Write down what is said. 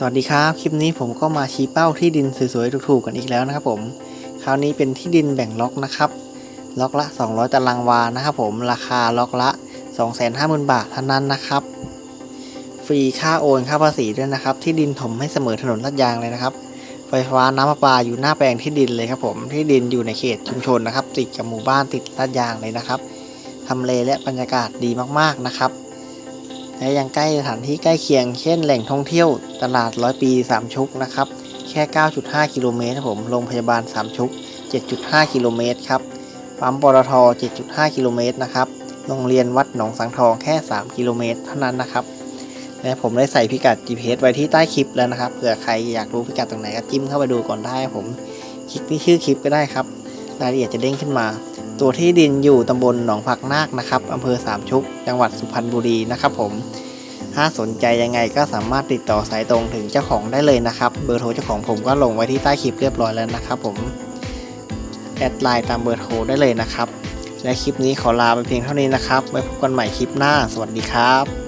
สวัสดีครับ คลิปนี้ผมก็มาชี้เป้าที่ดินสวยๆถูกๆกันอีกแล้วนะครับผมคราวนี้เป็นที่ดินแบ่งล็อกนะครับล็อกละ 200 ตารางวานะครับผมราคาล็อกละ 250,000 บาทเท่านั้นนะครับ ฟรีค่าโอนค่าภาษีด้วยนะครับ ที่ดินถมให้เสมอถนนลาดยางเลยนะครับ ไฟฟ้าน้ำประปาอยู่หน้าแปลงที่ดินเลยครับผมที่ดินอยู่ในเขตชุมชนนะครับ ติดกับหมู่บ้านติดลาดยางเลยนะครับทำเลและบรรยากาศดีมากๆนะครับ และยังใกล้สถานที่ใกล้เคียง เช่นแหล่งท่องเที่ยวตลาดร้อยปีสามชุกนะครับ แค่ 9.5 กิโลเมตรครับผมโรงพยาบาลสามชุก 7.5 กิโลเมตรครับปั๊มปตท 7.5 กิโลเมตรนะครับโรงเรียนวัดหนองสังทองแค่ 3 กิโลเมตรเท่านั้นนะครับและผมได้ใส่พิกัด GPS ไว้ที่ใต้คลิปแล้วนะครับเผื่อใครอยากรู้พิกัดตรงไหนก็จิ้มเข้าไปดูก่อนได้ผม คลิกที่ชื่อคลิปก็ได้ครับ รายละเอียดจะเด้งขึ้นมา ตัวที่ดินอยู่ตำบลหนองผักนาคนะครับอำเภอสามชุก จังหวัดสุพรรณบุรีนะครับผมถ้าสนใจยังไงก็สามารถติดต่อสายตรงถึงเจ้าของได้เลยนะครับ เบอร์โทรเจ้าของผมก็ลงไว้ที่ใต้คลิปเรียบร้อยแล้วนะครับผมแอดไลน์ตามเบอร์โทรได้เลยนะครับ และคลิปนี้ขอลาไปเพียงเท่านี้นะครับไว้พบกันใหม่คลิปหน้า สวัสดีครับ